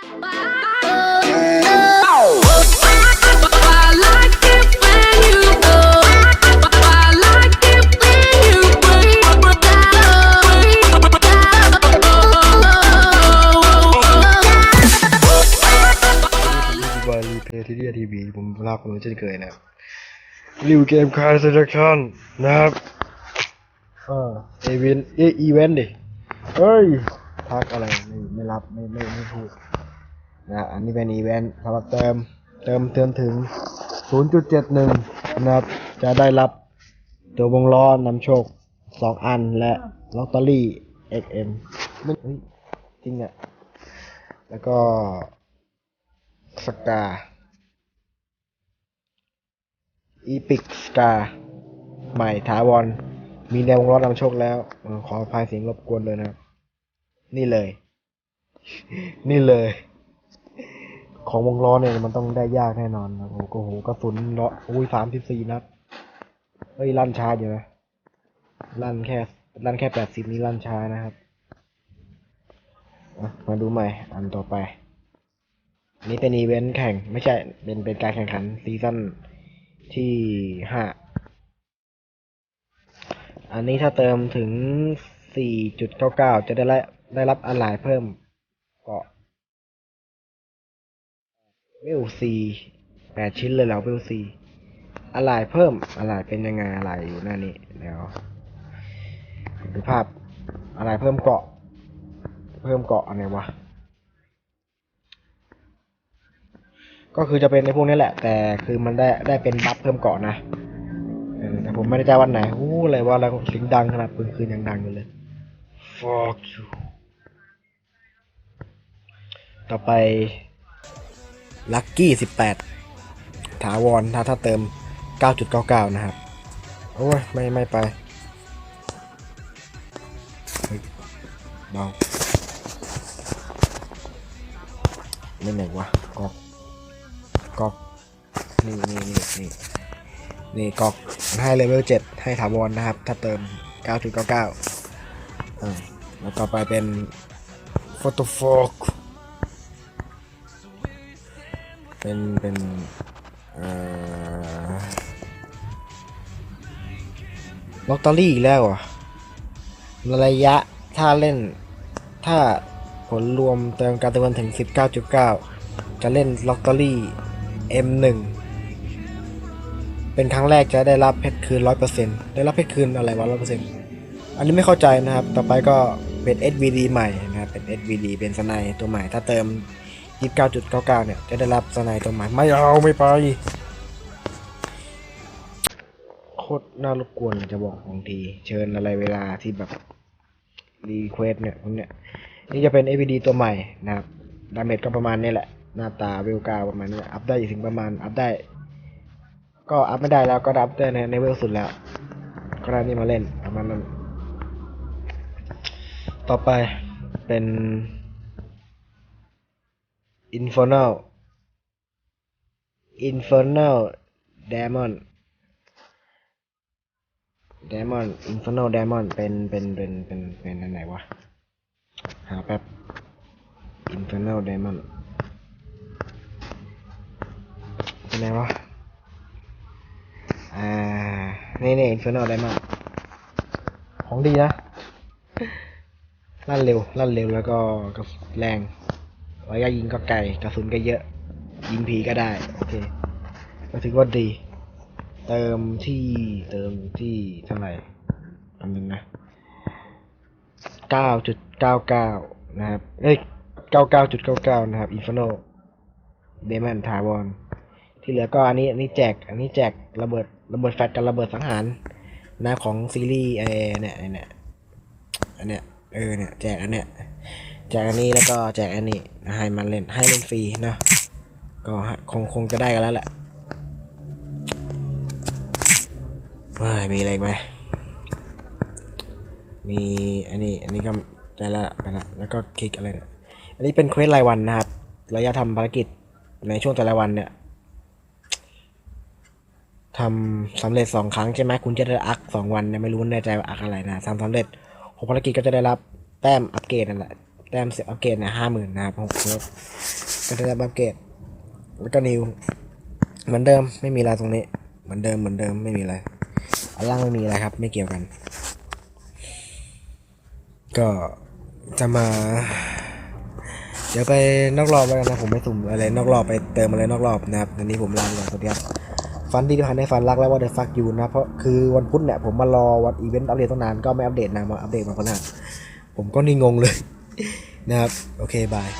ที่เดียทีวีผมลาคุณเช่นเคยนะครับรีวิวเกมคาร์เซเลคชั่นนะครับเออเอเวนเออีเวนต์ดิเฮ้ยทักอะไรไม่ไม่รับไม่ไม่ไม่พูด นะอันนี้เป็นอีเวนต์สำหรับเติมเติมเติมถึง 0.71 นะครับ จะได้รับตัววงล้อนำโชค 2 อันและลอตเตอรี่ XM ไม่เฮ้ยจริงอะ แล้วก็สกาอีพิกสกาใหม่ถาวร มีแนววงล้อนำโชคแล้ว ขออภัยเสียงรบกวนเลยนะ นี่เลย นี่เลย ของวงล้อเนี่ยมันต้องได้ยากแน่นอนโอ้โหกระสุนเลาะอุ้ยสามสิบสี่นัดเฮ้ยลั่นช้าอยู่นะลั่นแค่ลั่นแค่แปดสิบนี่ลั่นช้านะครับมาดูใหม่ อันต่อไปอันนี้เป็นอีเวนต์แข่งไม่ใช่เป็นเป็นการแข่งขันซีซั่นที่ห้าอันนี้ถ้าเติมถึง 4.99 จะได้รับได้รับอะไหล่เพิ่ม เวลซีแปดชิ้นเลยแล้วเวลซีอะไหล่เพิ่มอะไหล่เป็นยังไงอะไหล่อยู่หน้านี้เดี๋ยวดูภาพอะไหล่เพิ่มเกาะ เพิ่มเกาะอะไรวะก็คือจะเป็นในพวกนี้แหละ แต่คือมันได้ได้เป็นบัฟเพิ่มเกาะนะแต่ผมไม่ได้ใจวันไหนอู้อะไรว่าอะไรเสียงดังขนาดปืนคืนยังดังอยู่เลย fuck you ต่อไป ลัคกี้สิบแปดถาวรถ้าถ้าเติม 9.99 นะครับ โอ้ย ไม่ ไม่ไปเฮ้ยเบาไม่ไหนวะกอกกอกนี่นี่นี่นี่นี่กอกให้เลเวลเจ็ดให้ถาวรนะครับ ถ้าเติม 9.99อ่าแล้วต่อไปเป็น Photo Fog เป็น เป็นเอ่อลอตเตอรี่อีกแล้วเหรอะระยะถ้าเล่น ถ้าผลรวมเติมการเติมเงินถึง 19.9 จะเล่นลอตเตอรี่ M1 เป็นครั้งแรกจะได้รับเพชรคืน 100%ได้รับเพชรคืนอะไรวะ 100%อันนี้ไม่เข้าใจนะครับ ต่อไปก็เป็น SVD ใหม่นะครับ เป็น SVD เป็นสไนด์ตัวใหม่ ถ้าเติม 29.99เก้าจุดเก้าเก้าเนี่ย จะได้รับสไนด์ตัวใหม่ไม่เอาไม่ไป โคตรน่ารบกวนเลยจะบอกบางที เชิญอะไรเวลาที่แบบรีเควสเนี่ยพวกเนี้ยนี่จะเป็น APD ตัวใหม่นะครับ ดาเมจก็ประมาณนี้แหละ หน้าตาเวลกาประมาณนี้ อัพได้ถึงประมาณ อัพได้ ก็อัพไม่ได้แล้วก็อัพได้ในในเวลสุดแล้ว ก็ได้นี่มาเล่นประมาณนั้น ต่อไปเป็น Infernal Infernal Demon Demon Infernal Demon เป็นเป็นเป็นเป็นเป็นอันไหนวะ หาแป๊บ Infernal Demon เป็นไงวะ อ่า นี่นี่ Infernal Demon ของดีนะลั่นเร็วลั่นเร็วแล้วก็กระแรง ระยะยิงก็ไกลกระสุนก็เยอะ ยิงผีก็ได้ โอเค ก็ถือว่าดี เติมที่เติมที่เท่าไหร่อันนึงนะ9.99นะครับเอ้ย99.99นะครับ Inferno Demon ถาวรที่เหลือก็อันนี้อันนี้แจก อันนี้แจกระเบิดระเบิดแฟลชกับระเบิดสังหารนะของซีรีส์ไอเนี่ยเนี่ยอันเนี้ยเออเนี่ยแจกอันเนี้ย แจกอันนี้แล้วก็แจกอันนี้ให้มันเล่นให้เล่นฟรีนะก็คงคงจะได้กันแล้วแหละเฮ้ยมีอะไรไหมมีอันนี้อันนี้ก็ได้ละไปละแล้วก็คลิกอะไรนี่ยอันนี้เป็นเควสรายวันนะครับระยะทำภารกิจในช่วงแต่ละวันเนี่ยทำสำเร็จสองครั้งใช่ไหมคุณจะได้อักสองวันเนี่ยไม่รู้แน่ใจว่าอักอะไรนะทำสำเร็จหกภารกิจก็จะได้รับแต้มอัปเกรดนั่นแหละ แต้มเสียอัปเกรดเนี่ยห้าหมื่นนะครับหกเซิร์ฟก็จะได้อัปเกรดแล้วก็นิว เหมือนเดิมไม่มีอะไรตรงนี้ เหมือนเดิมเหมือนเดิมไม่มีอะไรอันล่างไม่มีอะไรครับ ไม่เกี่ยวกัน ก็จะมา เดี๋ยวไปนอกรอบแล้วกันนะ ผมไม่สุ่มอะไรนอกรอบไปเติมอะไรนอกรอบนะครับวันนี้ผมลาไปก่อนสวัสดีครับฟันที่ผ่านในฟันรักแล้วว่าเดฟักยูนะเพราะคือวันพุธเนี่ยผมมารอวันอีเวนต์อัปเดตตั้งนานก็ไม่อัปเดตนะมาอัปเดตมาคนหน้าผมก็นี่งงเลย นะครับ โอเค บาย